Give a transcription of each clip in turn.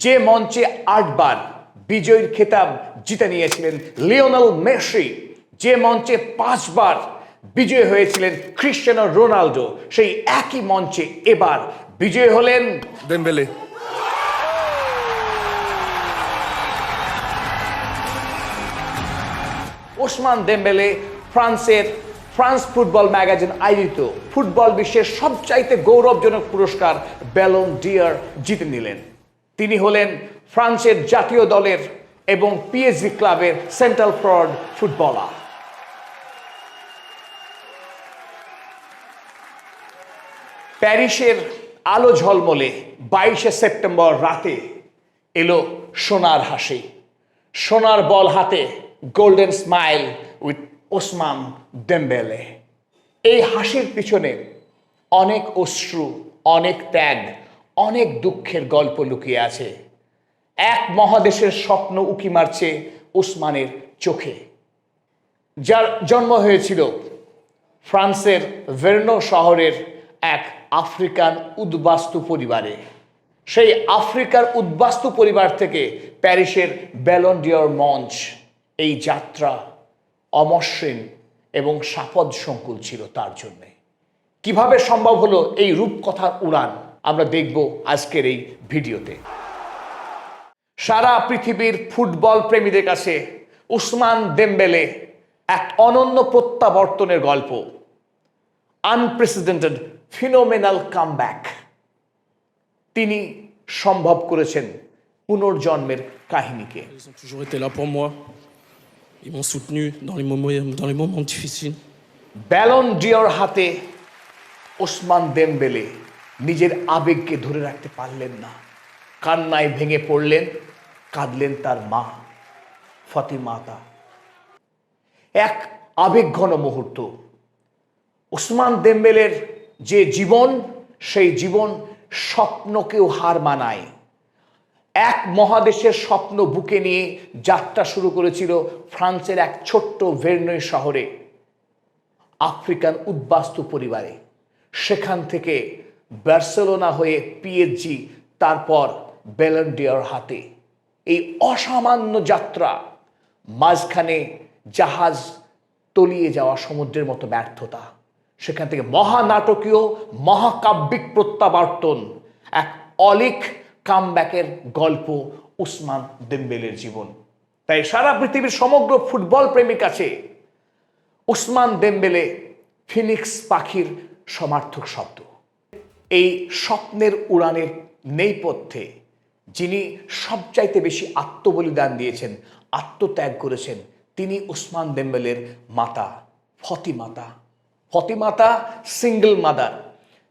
যে মঞ্চে আটবার বিজয়ীর খেতাব জিতে নিয়েছিলেন লিওনাল মেসি যে মঞ্চে পাঁচবার বিজয় হয়েছিলেন ক্রিশ্চিয়ানো রোনাল্ডো সেই একই মঞ্চে এবার বিজয় হলেন Dembélé. ওসমান দেম্বেলে ফ্রান্সের ফ্রান্স ফুটবল ম্যাগাজিন আয়োজিত ফুটবল বিশ্বের সবচাইতে গৌরবজনক পুরস্কার ব্যালন ডিয়ার জিতে নিলেন তিনি হলেন ফ্রান্সের জাতীয় দলের এবং পিএসভি ক্লাবের সেন্ট্রাল ফ্রড ফুটবলার প্যারিসের আলো ঝলমলে বাইশে সেপ্টেম্বর রাতে এলো সোনার হাসি। সোনার বল হাতে golden smile with Ousmane Dembele এই হাসির পিছনে অনেক অশ্রু, অনেক ত্যাগ অনেক দুঃখের গল্প লুকিয়ে আছে। এক মহাদেশের স্বপ্ন উকি মারছে ওসমানের চোখে। যার জন্ম হয়েছিল ফ্রান্সের ভের্নো শহরের এক আফ্রিকান উদ্বাস্তু পরিবারে। সেই আফ্রিকার উদ্বাস্তু পরিবার থেকে প্যারিসের ব্যালন্ডিয়র মঞ্চ এই যাত্রা অমসৃণ এবং সাপদ সংকুল ছিল তার জন্যে। কীভাবে সম্ভব হলো এই রূপকথার উড়ান? আমরা দেখব আজকের এই ভিডিওতে। সারা পৃথিবীর ফুটবল প্রেমীদের কাছে উসমান দেম্বেলে এক অনন্য প্রত্যাবর্তনের গল্প। আনপ্রেসিডেন্টেড ফিনোমেনাল কামব্যাক তিনি সম্ভব করেছেন পুনর্জন্মের কাহিনীকে. ব্যালন ডিওর হাতে ওসমান দেমবেলে নিজের আবেগকে ধরে রাখতে পারলেন না। কান্নায় ভেঙে পড়লেন, কাঁদলেন তার মা, ফতিমাতা। এক আবেগঘন মুহূর্ত। ওসমান দেম্বেলের যে জীবন, সেই জীবন স্বপ্নকেও হার মানায়। এক মহাদেশের স্বপ্ন বুকে নিয়ে যাত্রা শুরু করেছিল ফ্রান্সের এক ছোট্ট ভের্নয় শহরে, আফ্রিকান উদ্বাস্তু পরিবারে। সেখান থেকে বার্সেলোনা হয়ে পিএসজি তারপর বেলন্ডিয়ার হাতে। এই অসামান্য যাত্রা মাঝখানে জাহাজ তলিয়ে যাওয়া সমুদ্রের মতো ব্যর্থতা। সেখান থেকে মহানাটকীয়, মহাকাব্যিক প্রত্যাবর্তন। এক অলিক কামব্যাকের গল্প উসমান দেম্বেলের জীবন। তাই সারা পৃথিবীর সমগ্র ফুটবল প্রেমীর কাছে উসমান দেম্বেলে ফিনিক্স পাখির সমার্থক শব্দ। এই স্বপ্নের উড়ানের নেপথ্যে, যিনি সবচাইতে বেশি আত্মবলিদান দিয়েছেন, আত্মত্যাগ করেছেন, তিনি ওসমান দেম্বেলের মাতা ফতিমাতা। ফতিমাতা সিঙ্গল মাদার।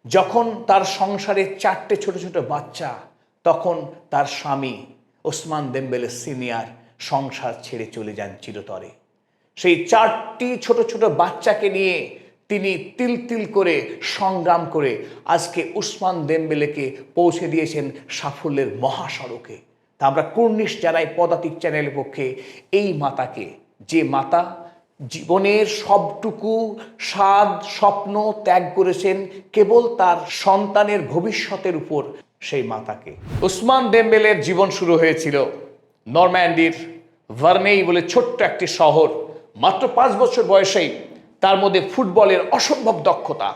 যখন তার সংসারে চারটে ছোট ছোট বাচ্চা, তখন তার স্বামী ওসমান দেম্বেলে সিনিয়র সংসার ছেড়ে চলে যান চিরতরে। সেই চারটি ছোট ছোট বাচ্চাকে নিয়ে তিনি তিল তিল করে সংগ্রাম করে আজকে উসমান দেমবেলেকে পৌঁছে দিয়েছেন সাফল্যের মহাসড়কে। তা আমরা কুর্নিশ জানাই পদাতিক চ্যানেলের পক্ষে। এই মাতাকে, যে মাতা জীবনের সবটুকু স্বাদ, স্বপ্ন ত্যাগ করেছেন, কেবল তার সন্তানের ভবিষ্যতের উপর সেই মাতাকে। উসমান দেম্বেলের জীবন শুরু হয়েছিল নরম্যান্ডির ভার্নেই বলে ছোট্ট একটি শহর। মাত্র পাঁচ বছর বয়সেই তার মধ্যে ফুটবলের অসম্ভব দক্ষতা,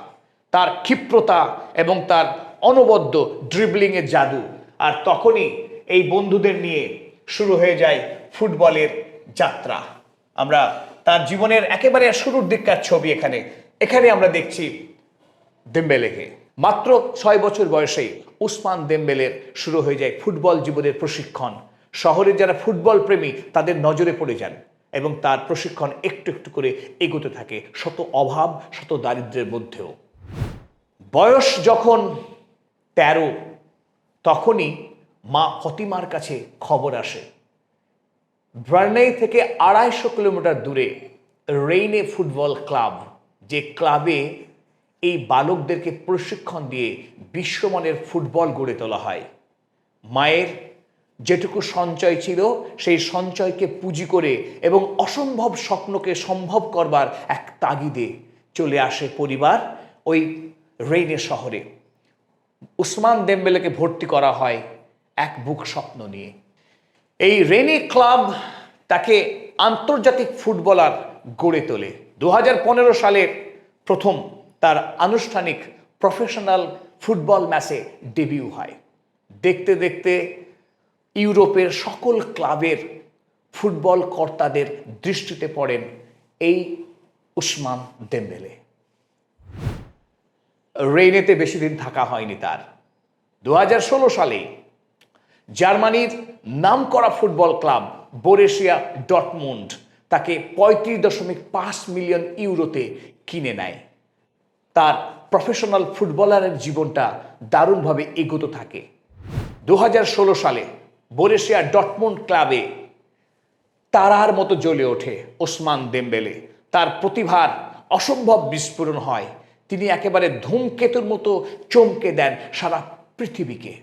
তার ক্ষিপ্রতা এবং তার অনবদ্য ড্রিবলিংয়ের জাদু। আর তখনই এই বন্ধুদের নিয়ে শুরু হয়ে যায় ফুটবলের যাত্রা। আমরা তার জীবনের একেবারে শুরুর দিককার ছবি এখানে। এখানে আমরা দেখছি দেম্বেলেকে। মাত্র ছয় বছর বয়সেই উসমান দেম্বেলের শুরু হয়ে যায় ফুটবল জীবনের প্রশিক্ষণ। শহরের যারা ফুটবল প্রেমী, তাদের নজরে পড়ে যান। এবং তার প্রশিক্ষণ একটু একটু করে এগোতে থাকে শত অভাব, শত দারিদ্র্যের মধ্যেও। বয়স যখন তেরো, তখনই মা ফতিমার কাছে খবর আসে। ব্রার্নেই থেকে আড়াইশো কিলোমিটার দূরে রেইনে ফুটবল ক্লাব, যে ক্লাবে এই বালকদেরকে প্রশিক্ষণ দিয়ে বিশ্বমানের ফুটবল গড়ে তোলা হয়। মায়ের যেটুকু সঞ্চয় ছিল, সেই সঞ্চয়কে পুঁজি করে এবং অসম্ভব স্বপ্নকে সম্ভব করবার এক তাগিদে চলে আসে পরিবার ওই রেইনে শহরে। উসমান দেম্বেলেকে ভর্তি করা হয় এক বুক স্বপ্ন নিয়ে। এই রেনি ক্লাব তাকে আন্তর্জাতিক ফুটবলার গড়ে তোলে। দু সালের প্রথম তার আনুষ্ঠানিক প্রফেশনাল ফুটবল ম্যাচে ডেবিউ হয়। দেখতে দেখতে ইউরোপের সকল ক্লাবের ফুটবল কর্তাদের দৃষ্টিতে পড়েন এই উসমান দেম্বেলে। রেইনেতে বেশি দিন থাকা হয়নি তার। দু হাজার ষোলো সালে জার্মানির নামকরা ফুটবল ক্লাব বোরেশিয়া ডটমুন্ড তাকে পঁয়ত্রিশ দশমিক পাঁচ মিলিয়ন ইউরোতে কিনে নেয়। তার প্রফেশনাল ফুটবলারের জীবনটা দারুণভাবে এগোতে থাকে। দু হাজার ষোলো সালে বোরেশিয়া ডটমুন্ড ক্লাবে তারার মতো জ্বলে ওঠে ওসমান দেমবেলে। তার প্রতিভার অসম্ভব বিস্ফোরণ হয়। তিনি একেবারে ধূমকেতুর মতো চমকে দেন সারা পৃথিবীকে।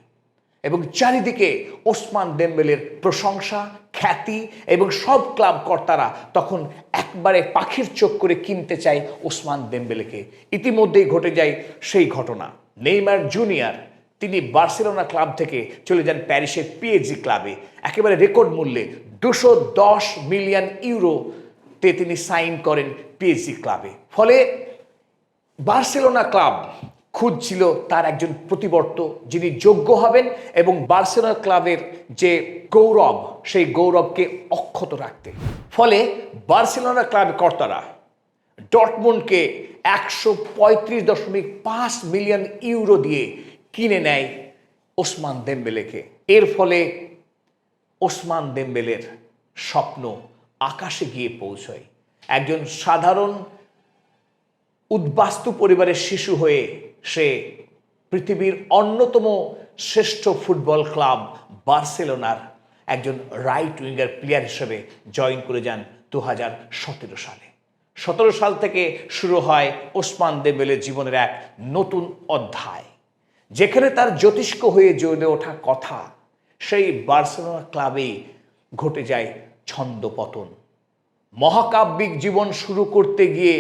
এবং চারিদিকে ওসমান দেম্বেলের প্রশংসা, খ্যাতি এবং সব ক্লাব কর্তারা তখন একবারে পাখির চোখ করে কিনতে চায় ওসমান দেমবেলেকে। ইতিমধ্যেই ঘটে যায় সেই ঘটনা। নেইমার জুনিয়র তিনি বার্সেলোনা ক্লাব থেকে চলে যান প্যারিসের পিএজি ক্লাবে। একেবারে রেকর্ড মূল্যে দুশো দশ মিলিয়ন ইউরোতে তিনি সাইন করেন পিএজি ক্লাবে। ফলে বার্সেলোনা ক্লাব খুঁজছিল তার একজন প্রতিবর্ত যিনি যোগ্য হবেন এবং বার্সেলোনা ক্লাবের যে গৌরব, সেই গৌরবকে অক্ষত রাখতে ফলে বার্সেলোনা ক্লাব কর্তারা ডটমুন্ডকে একশো পঁয়ত্রিশ দশমিক পাঁচ মিলিয়ন ইউরো দিয়ে কিনে নেয় ওসমান দেম্বেলেকে। এর ফলে ওসমান দেম্বেলের স্বপ্ন আকাশে গিয়ে পৌঁছয়। একজন সাধারণ উদ্বাস্তু পরিবারের শিশু হয়ে সে পৃথিবীর অন্যতম শ্রেষ্ঠ ফুটবল ক্লাব বার্সেলোনার একজন রাইট উইঙ্গার প্লেয়ার হিসেবে জয়েন করে যান দু হাজার সতেরো সালে। সতেরো সাল থেকে শুরু হয় ওসমান দেবেলের জীবনের এক নতুন অধ্যায়। যেখানে তার জ্যোতিষ্ক হয়ে জ্বলে ওঠা কথা, সেই বার্সেলোনা ক্লাবে ঘটে যায় ছন্দপতন। মহাকাব্যিক জীবন শুরু করতে গিয়ে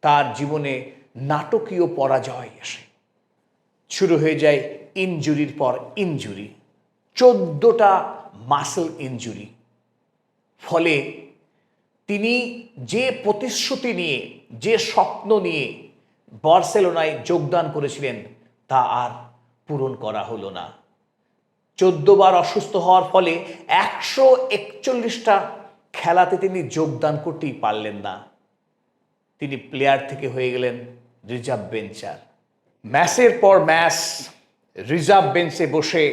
তার জীবনে নাটকীয় পরাজয় আসে। শুরু হয়ে যায় ইনজুরির পর ইনজুরি, চোদ্দটা মাসেল ইনজুরি ফলে তিনি যে প্রতিশ্রুতি নিয়ে, যে স্বপ্ন নিয়ে বার্সেলোনায় যোগদান করেছিলেন, তা আর পূরণ করা হলো না। চোদ্দ বার অসুস্থ হওয়ার ফলে একশো একচল্লিশটা খেলাতে তিনি যোগদান করতেই পারলেন না। তিনি প্লেয়ার থেকে হয়ে গেলেন রিজার্ভ বেঞ্চার ম্যাচের পর ম্যাচ রিজার্ভ বেঞ্চে বসে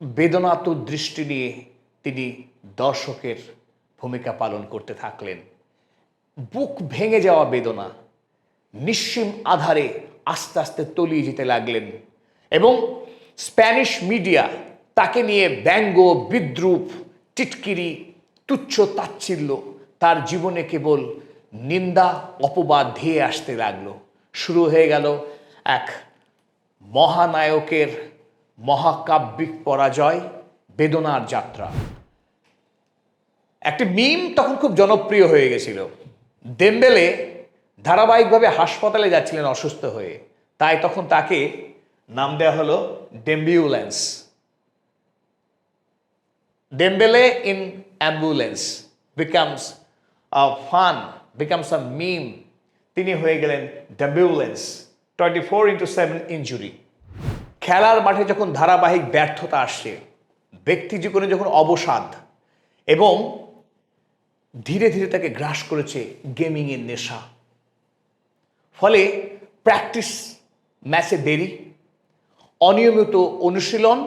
বেদনাতুর দৃষ্টি নিয়ে তিনি দর্শকের ভূমিকা পালন করতে থাকলেন। বুক ভেঙে যাওয়া বেদনা, নিঃসীম আধারে আস্তে আস্তে তলিয়ে যেতে লাগলেন এবং স্প্যানিশ মিডিয়া তাকে নিয়ে ব্যঙ্গ, বিদ্রুপ, টিটকিরি, তুচ্ছ তাচ্ছিল্য, তার জীবনে কেবল নিন্দা, অপবাদ ধেয়ে আসতে লাগল। শুরু হয়ে গেল এক মহানায়কের মহাকাব্যিক পরাজয়, বেদনার যাত্রা। একটি মিম তখন খুব জনপ্রিয় হয়ে গেছিল। দেম্বেলে ধারাবাহিকভাবে হাসপাতালে যাচ্ছিলেন অসুস্থ হয়ে। তাই তখন তাকে নাম দেওয়া হলো Dembulance Dembele in ambulance becomes a fun, becomes a meme. তিনি হয়ে গেলেন Dembulance twenty four into seven injury খেলার মাঠে যখন ধারাবাহিক ব্যর্থতা আসছে ব্যক্তি জীবনে যখন অবসাদ এবং ধীরে ধীরে তাকে গ্রাস করেছে গেমিংয়ের নেশা। ফলে প্র্যাকটিস ম্যাচে দেরি, অনিয়মিত অনুশীলন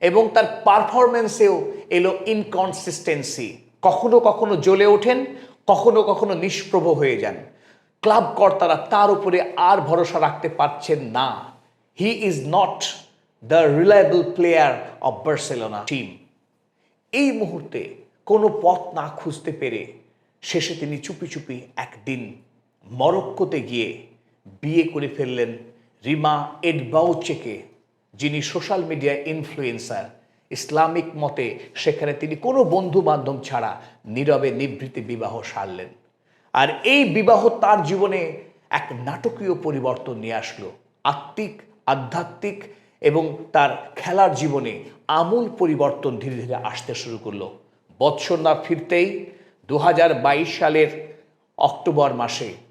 এবং তার পারফরমেন্সেও এলো ইনকনসিস্টেন্সি কখনো কখনো জ্বলে ওঠেন, কখনো কখনো নিষ্প্রভ হয়ে যান। ক্লাব কর্তারা তার উপরে আর ভরসা রাখতে পারছেন না। He is not the reliable player of Barcelona team এই মুহূর্তে কোনো পথ না খুঁজতে পেরে শেষে তিনি চুপি চুপি একদিন মরক্কোতে গিয়ে বিয়ে করে ফেললেন রিমা এডবাউচেকে, যিনি সোশ্যাল মিডিয়া ইনফ্লুয়েন্সার। ইসলামিক মতে, সেখানে তিনি কোনো বন্ধু বান্ধব ছাড়া নীরবে নিভৃতে বিবাহ সারলেন। আর এই বিবাহ তার জীবনে এক নাটকীয় পরিবর্তন নিয়ে আসলো। আত্মিক, আধ্যাত্মিক এবং তার খেলার জীবনে আমূল পরিবর্তন ধীরে ধীরে আসতে শুরু করল। বৎসর না ফিরতেই দু হাজার বাইশ সালের অক্টোবর মাসে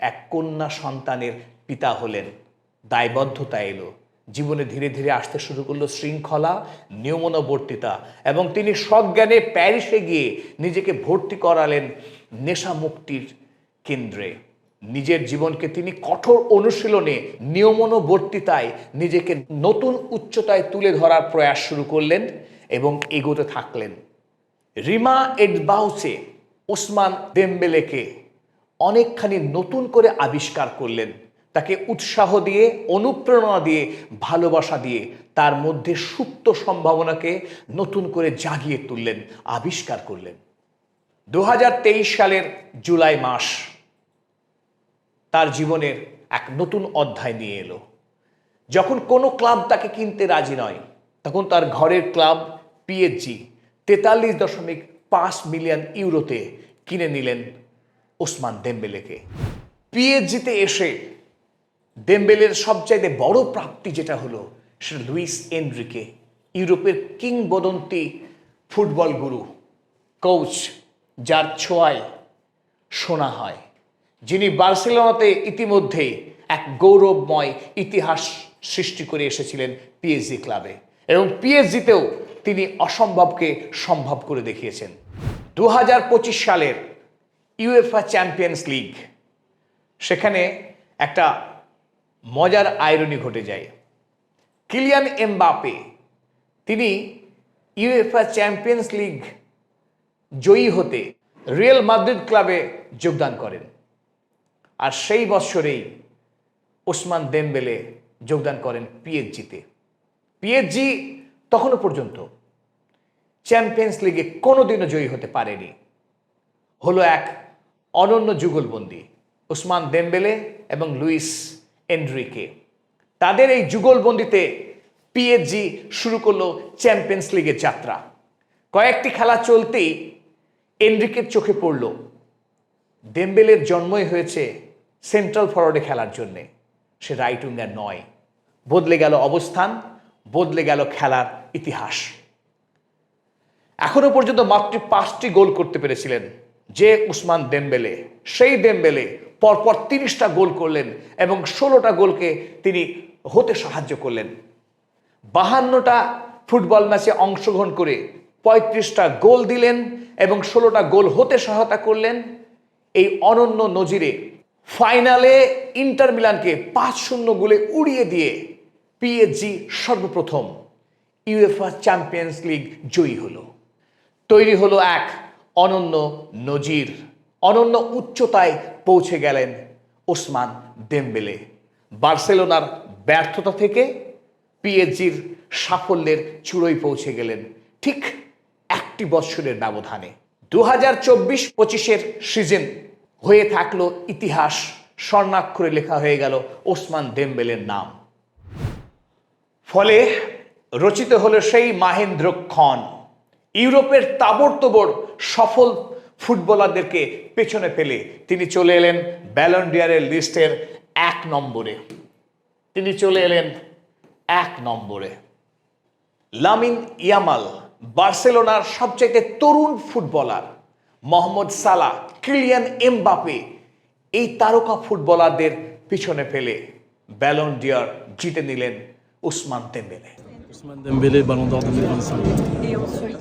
এক কন্যা সন্তানের পিতা হলেন। দায়বদ্ধতা এলো। জীবনে ধীরে ধীরে আসতে শুরু করল শৃঙ্খলা, নিয়মনবর্তিতা এবং তিনি সজ্ঞানে প্যারিসে গিয়ে নিজেকে ভর্তি করালেন নেশা মুক্তির কেন্দ্রে। নিজের জীবনকে তিনি কঠোর অনুশীলনে, নিয়মনবর্তিতায় নিজেকে নতুন উচ্চতায় তুলে ধরার প্রয়াস শুরু করলেন এবং এগোতে থাকলেন। রিমা এডবাউসে ওসমান দেমবেলেকে অনেকখানি নতুন করে আবিষ্কার করলেন। তাকে উৎসাহ দিয়ে, অনুপ্রেরণা দিয়ে, ভালোবাসা দিয়ে তার মধ্যে সুপ্ত সম্ভাবনাকে নতুন করে জাগিয়ে তুললেন, আবিষ্কার করলেন। দু হাজার তেইশ সালের জুলাই মাস তার জীবনের এক নতুন অধ্যায় নিয়ে এলো। যখন কোনো ক্লাব তাকে কিনতে রাজি নয়, তখন তার ঘরের ক্লাব পিএইচজি তেতাল্লিশ দশমিক পাঁচ মিলিয়ন ইউরোতে কিনে নিলেন ওসমান দেম্বেলেকে। পিএইচজিতে এসে দেম্বেলের সবচাইতে বড় প্রাপ্তি যেটা হলো, সেটা লুইস এনরিকে, ইউরোপের কিংবদন্তি ফুটবল গুরু, কোচ যার ছোঁয়ায় শোনা হয়, যিনি বার্সেলোনাতে ইতিমধ্যে এক গৌরবময় ইতিহাস সৃষ্টি করে এসেছিলেন পিএসজি ক্লাবে এবং পিএসজিতেও তিনি অসম্ভবকে সম্ভব করে দেখিয়েছেন। দু হাজার পঁচিশ সালের ইউএফা চ্যাম্পিয়ন্স লিগ সেখানে একটা মজার আয়রনি ঘটে যায়। কিলিয়ান এমবাপে তিনি ইউএফা চ্যাম্পিয়ন্স লিগ জয়ী হতে রিয়েল মাদ্রিদ ক্লাবে যোগদান করেন। আর সেই বৎসরেই ওসমান দেমবেলে যোগদান করেন পিএইচজিতে পিএইচজি তখনও পর্যন্ত চ্যাম্পিয়ন্স লিগে কোনোদিনও জয়ী হতে পারেনি। হলো এক অনন্য যুগলবন্দি ওসমান দেমবেলে এবং লুইস এন্ড্রিকে তাদের এই যুগলবন্দিতে পিএইচজি শুরু করল চ্যাম্পিয়ন্স লিগের যাত্রা। কয়েকটি খেলা চলতেই এন্ড্রিকের চোখে পড়ল। দেমবেলের জন্মই হয়েছে সেন্ট্রাল ফরওয়ার্ডে খেলার জন্যে। সে রাইট উইঙ্গার নয়। বদলে গেল অবস্থান, বদলে গেল খেলার ইতিহাস। এখনও পর্যন্ত মাত্র পাঁচটি গোল করতে পেরেছিলেন যে উসমান দেমবেলে সেই দেমবেলে পরপর তিরিশটা গোল করলেন এবং ষোলোটা গোলকে তিনি হতে সাহায্য করলেন। বাহান্নটা ফুটবল ম্যাচে অংশগ্রহণ করে পঁয়ত্রিশটা গোল দিলেন এবং ষোলোটা গোল হতে সহায়তা করলেন। এই অনন্য নজিরে ফাইনালে ইন্টার মিলানকে পাঁচ শূন্য গোলে উড়িয়ে দিয়ে পিএসজি সর্বপ্রথম ইউএফা চ্যাম্পিয়ন্স লিগ জয়ী হলো। তৈরি হলো এক অনন্য নজির, অনন্য উচ্চতায় পৌঁছে গেলেন ওসমান দেমবেলে। বার্সেলোনার ব্যর্থতা থেকে পিএসজির সাফল্যের চূড়োয় পৌঁছে গেলেন ঠিক একটি বৎসরের ব্যবধানে। দু হাজার চব্বিশ পঁচিশের সিজন হয়ে থাকল ইতিহাস, স্বর্ণাক্ষরে লেখা হয়ে গেল ওসমান দেমবেলের নাম। ফলে রচিত হলো সেই মাহেন্দ্র খন ইউরোপের তাবড়তোবড় সফল ফুটবলারদেরকে পেছনে ফেলে তিনি চলে এলেন ব্যালন্ডিয়ারের লিস্টের এক নম্বরে। তিনি চলে এলেন এক নম্বরে। লামিন ইয়ামাল বার্সেলোনার সবচাইতে তরুণ ফুটবলার মোহাম্মদ সালা কিলিয়ান এমবাপে এই তারকা ফুটবলারদের পিছনে ফেলে ব্যালন ডিয়ার জিতে নিলেন Ousmane Dembele. Ousmane Dembélé, Ballon d'Or 2025. Et ensuite,